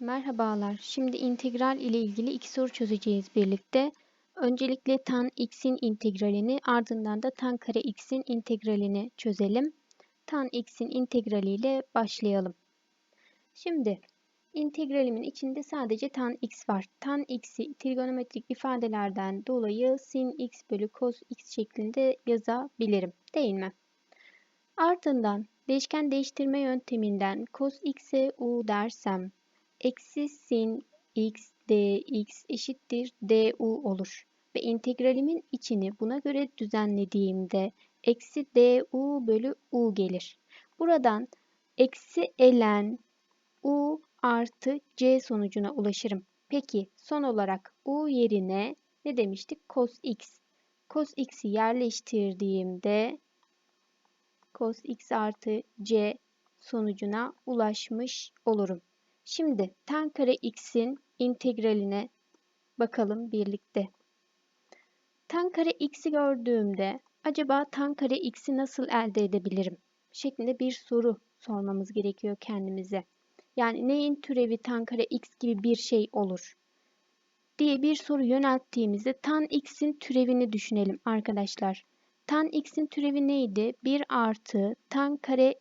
Merhabalar. Şimdi integral ile ilgili iki soru çözeceğiz birlikte. Öncelikle tan x'in integralini ardından da tan kare x'in integralini çözelim. Tan x'in integrali ile başlayalım. Şimdi integralimin içinde sadece tan x var. Tan x'i trigonometrik ifadelerden dolayı sin x bölü cos x şeklinde yazabilirim. Değil mi? Ardından değişken değiştirme yönteminden cos x'e u dersem eksi sin x dx eşittir du olur. Ve integralimin içini buna göre düzenlediğimde eksi du bölü u gelir. Buradan eksi elen u artı c sonucuna ulaşırım. Peki son olarak u yerine ne demiştik? cos x. cos x'i yerleştirdiğimde cos x artı c sonucuna ulaşmış olurum. Şimdi tan kare x'in integraline bakalım birlikte. Tan kare x'i gördüğümde acaba tan kare x'i nasıl elde edebilirim? şeklinde bir soru sormamız gerekiyor kendimize. Yani neyin türevi tan kare x gibi bir şey olur? diye bir soru yönelttiğimizde tan x'in türevini düşünelim arkadaşlar. Tan x'in türevi neydi? 1 artı tan kare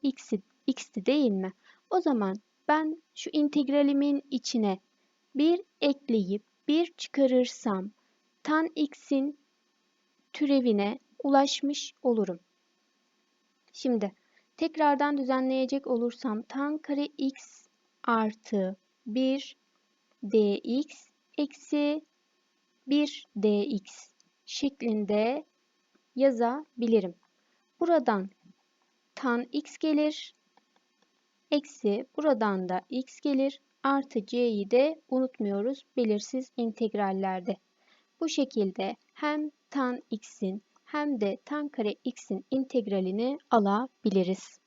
x'ti değil mi? O zaman ben şu integralimin içine 1 ekleyip 1 çıkarırsam tan x'in türevine ulaşmış olurum. Şimdi tekrardan düzenleyecek olursam tan kare x artı 1 dx eksi 1 dx şeklinde yazabilirim. Buradan tan x gelir. Eksi buradan da x gelir. Artı c'yi de unutmuyoruz belirsiz integrallerde. Bu şekilde hem tan x'in hem de tan kare x'in integralini alabiliriz.